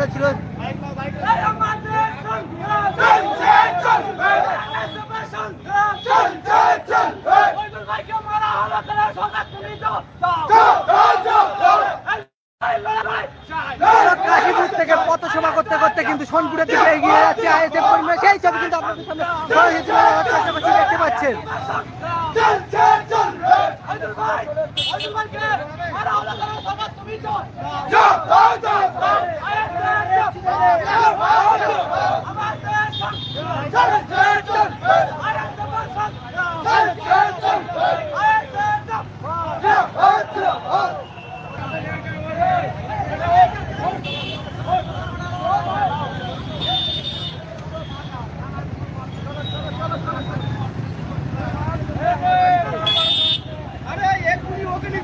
করেছিল? করতে করতে কিন্তু দিকে এগিয়ে যাচ্ছে সেই ছবি কিন্তু আপনাদের সামনে দেখতে পাচ্ছেন। তুমি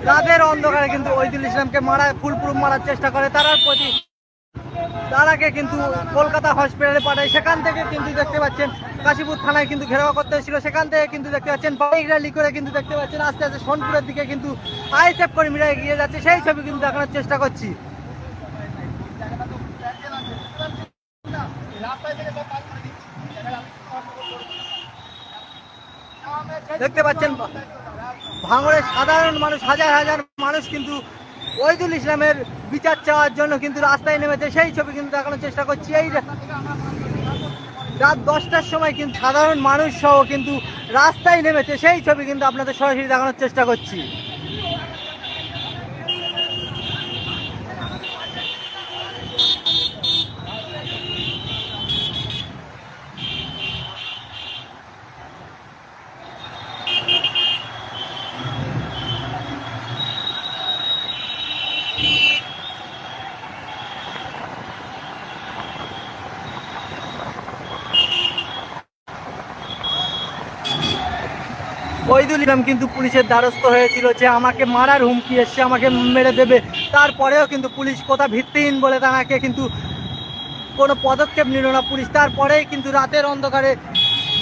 রাতের অন্ধকারে কিন্তু ওইদুল ইসলামকে মারা ফুলপ্রুফ মারার চেষ্টা করে। তার প্রতি তারাকে কিন্তু কলকাতা হসপিটালে পাঠায়। সেখান থেকে কিন্তু দেখতে পাচ্ছেন কাশীপুর থানায় কিন্তু ঘেরাও করতে হয়েছিল সেখান থেকে কিন্তু দেখতে পাচ্ছেন বাইক র্যালি করে কিন্তু দেখতে পাচ্ছেন আস্তে আস্তে সোনপুরের দিকে কিন্তু আইএসএফ কর্মীরা এগিয়ে যাচ্ছে। সেই ছবি কিন্তু দেখানোর চেষ্টা করছি। দেখতে পাচ্ছেন ভাঙড়ের সাধারণ মানুষ, হাজার হাজার মানুষ কিন্তু ওইদুল ইসলামের বিচার চাওয়ার জন্য কিন্তু রাস্তায় নেমেছে। সেই ছবি কিন্তু দেখানোর চেষ্টা করছি। এই রাত দশটার সময় কিন্তু সাধারণ মানুষ সহ কিন্তু রাস্তায় নেমেছে। সেই ছবি কিন্তু আপনাদের সরাসরি দেখানোর চেষ্টা করছি। ওইদুল ইসলাম কিন্তু পুলিশের দ্বারস্থ হয়েছিল যে আমাকে মারার হুমকি এসছে, আমাকে মেরে দেবে। তারপরেও কিন্তু পুলিশ কোথা ভিত্তিহীন বলে তাকে কিন্তু কোনো পদক্ষেপ নিল না পুলিশ। তারপরেই কিন্তু রাতের অন্ধকারে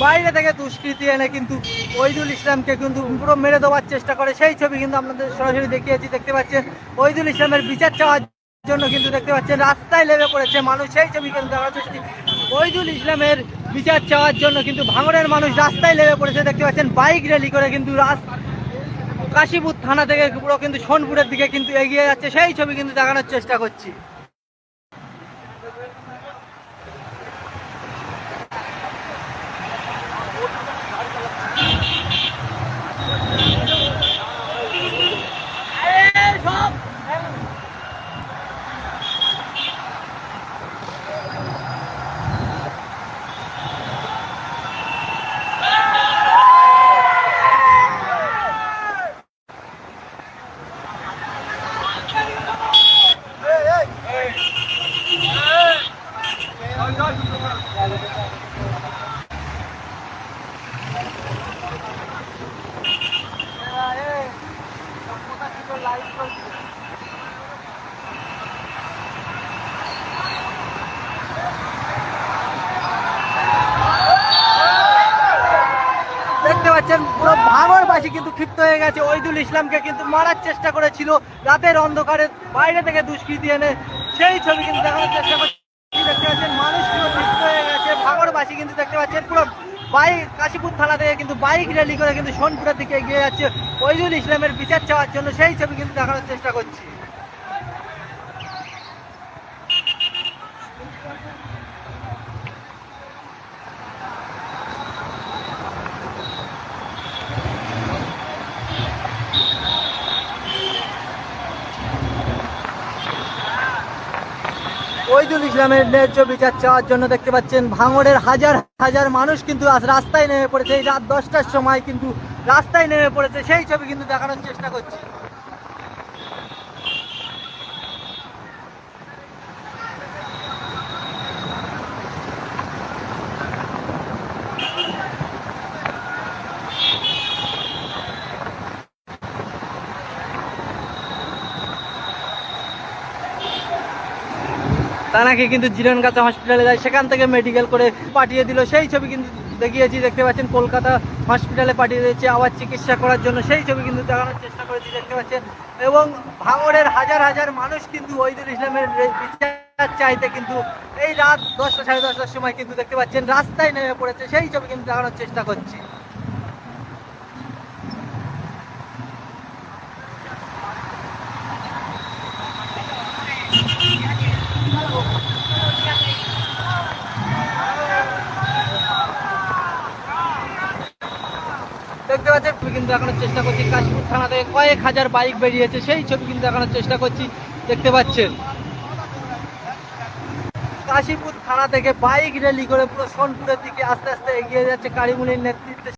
বাইরে থেকে দুষ্কৃতি এনে কিন্তু ওইদুল ইসলামকে কিন্তু পুরো মেরে দেওয়ার চেষ্টা করে। সেই ছবি কিন্তু আপনাদের সরাসরি দেখিয়েছি, দেখতে পাচ্ছেন। ওইদুল ইসলামের বিচার চাওয়ার জন্য কিন্তু দেখতে পাচ্ছেন, রাস্তায় লেগে পড়েছে মানুষ। সেই ছবি কিন্তু ওইদুল ইসলামের বিচার চাওয়ার জন্য কিন্তু ভাঙড়ের মানুষ রাস্তায় লেগে পড়েছে। দেখতে পাচ্ছেন, বাইক র্যালি করে কিন্তু কাশীপুর থানা থেকে পুরো কিন্তু সোনপুরের দিকে কিন্তু এগিয়ে যাচ্ছে। সেই ছবি কিন্তু দেখানোর চেষ্টা করছি। ভাঙরবাসী কিন্তু ক্ষিপ্ত হয়ে গেছে। ওইদুল ইসলামকে কিন্তু মারার চেষ্টা করেছিল। রাতের অন্ধকারে বাইরে থেকে দুষ্কৃতি এনে সেই ছবি কিন্তু দেখানোর চেষ্টা করছে। দেখতে হয়ে গেছে। কিন্তু দেখতে পাচ্ছেন, পুরো বাইক থেকে কিন্তু বাইক করে কিন্তু এগিয়ে যাচ্ছে। ইসলামের বিচার চাওয়ার জন্য সেই ছবি কিন্তু দেখানোর চেষ্টা করছি। ওইদুল ইসলামের ন্যায্য বিচার চাওয়ার জন্য দেখতে পাচ্ছেন, ভাঙড়ের হাজার হাজার মানুষ কিন্তু আজ রাস্তায় নেমে পড়েছে। এই রাত দশটার সময় কিন্তু রাস্তায় নেমে পড়েছে। সেই ছবি কিন্তু দেখানোর চেষ্টা করছি। তানাকে কিন্তু জিরনগাছা হসপিটালে যায়, সেখান থেকে মেডিকেল করে পাঠিয়ে দিল। সেই ছবি কিন্তু দেখিয়েছি, দেখতে পাচ্ছেন, কলকাতা হসপিটালে পাঠিয়ে দিয়েছে আবার চিকিৎসা করার জন্য। সেই ছবি কিন্তু দেখানোর চেষ্টা করেছি, দেখতে পাচ্ছেন। এবং ভাঙড়ের হাজার হাজার মানুষ কিন্তু ওইদুল ইসলামের বিচার চাইতে কিন্তু এই রাত দশটা সাড়ে দশটার সময় কিন্তু দেখতে পাচ্ছেন, রাস্তায় নেমে পড়েছে। সেই ছবি কিন্তু দেখানোর চেষ্টা করছি দেখতে পাচ্ছেন ছবি কিন্তু দেখানোর চেষ্টা করছি। কাশীপুর থানা থেকে কয়েক হাজার বাইক বেরিয়েছে, সেই ছবি কিন্তু দেখানোর চেষ্টা করছি। দেখতে পাচ্ছেন। কাশীপুর থানা থেকে বাইক র্যালি করে পুরো সোনপুরের দিকে আস্তে আস্তে এগিয়ে যাচ্ছে কারিমুলির নেতৃত্বে।